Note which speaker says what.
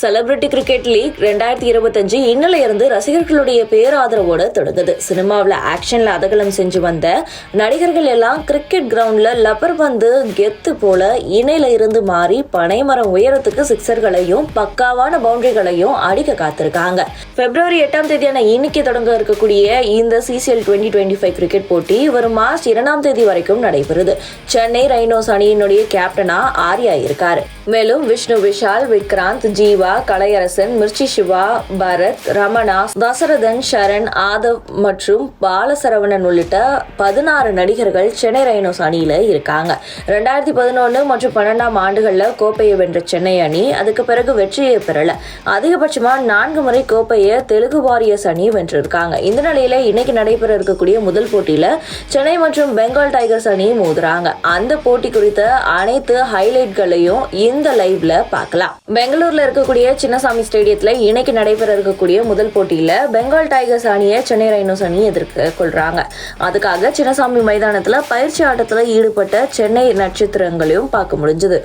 Speaker 1: Celebrity cricket league ரெண்டாயிரத்தி இருபத்தஞ்சு இன்னில இருந்து ரசிகர்களுடைய பேராதரவோட தொடங்குது சினிமாவில் ஆக்ஷன்ல அதகலம் செஞ்சு வந்த நடிகர்கள் எல்லாம் கிரிக்கெட் கிரவுண்ட்ல லப்பர் பந்து கெத்து போல இணையில இருந்து மாறி பனைமரம் உயரத்துக்கு சிக்சர்களையும் பக்காவான பவுண்டரிகளையும் அடிக்க காத்திருக்காங்க. பிப்ரவரி எட்டாம் தேதியான இன்னைக்கு தொடங்க இருக்கக்கூடிய இந்த CCL twenty twenty five cricket போட்டி வரும் மார்ச் இரண்டாம் தேதி வரைக்கும் நடைபெறுது. சென்னை ரைனோஸ் அணியினுடைய கேப்டனா ஆர்யா இருக்காரு. மேலும் விஷ்ணு விஷால் விக்ராந்த் ஜீவா கலையரசன் மிர்ச்சி சிவா பரத் ரமணா தசரதன் சரண் ஆதவ் மற்றும் பாலசரவணன் உள்ளிட்ட பதினாறு நடிகர்கள் சென்னை ரைனோஸ் அணியில இருக்காங்க. ரெண்டாயிரத்தி பதினொன்று மற்றும் பன்னெண்டாம் ஆண்டுகளில் கோப்பையை வென்ற சென்னை அணி அதுக்கு பிறகு வெற்றியை பெறல. அதிகபட்சமா நான்கு முறை கோப்பையை தெலுங்கு வாரியர்ஸ் அணி வென்றிருக்காங்க. இந்த நிலையில இன்னைக்கு நடைபெற இருக்கக்கூடிய முதல் போட்டியில சென்னை மற்றும் பெங்கால் டைகர்ஸ் அணி மோதுறாங்க. அந்த போட்டி குறித்த அனைத்து ஹைலைட்களையும் இந்த லைவ்ல பார்க்கலாம். பெங்களூர்ல இருக்கக்கூடிய சின்னசாமி ஸ்டேடியத்தில் இன்னைக்கு நடைபெற இருக்கக்கூடிய முதல் போட்டியில் பெங்கால் டைகர்ஸ் அணியை சென்னை ரைனோஸ் அணி எதிர்கொள்கிறாங்க அதுக்காக சின்னசாமி மைதானத்தில் பயிற்சி ஆட்டத்தில் ஈடுபட்ட சென்னை நட்சத்திரங்களையும் பார்க்க முடிஞ்சது.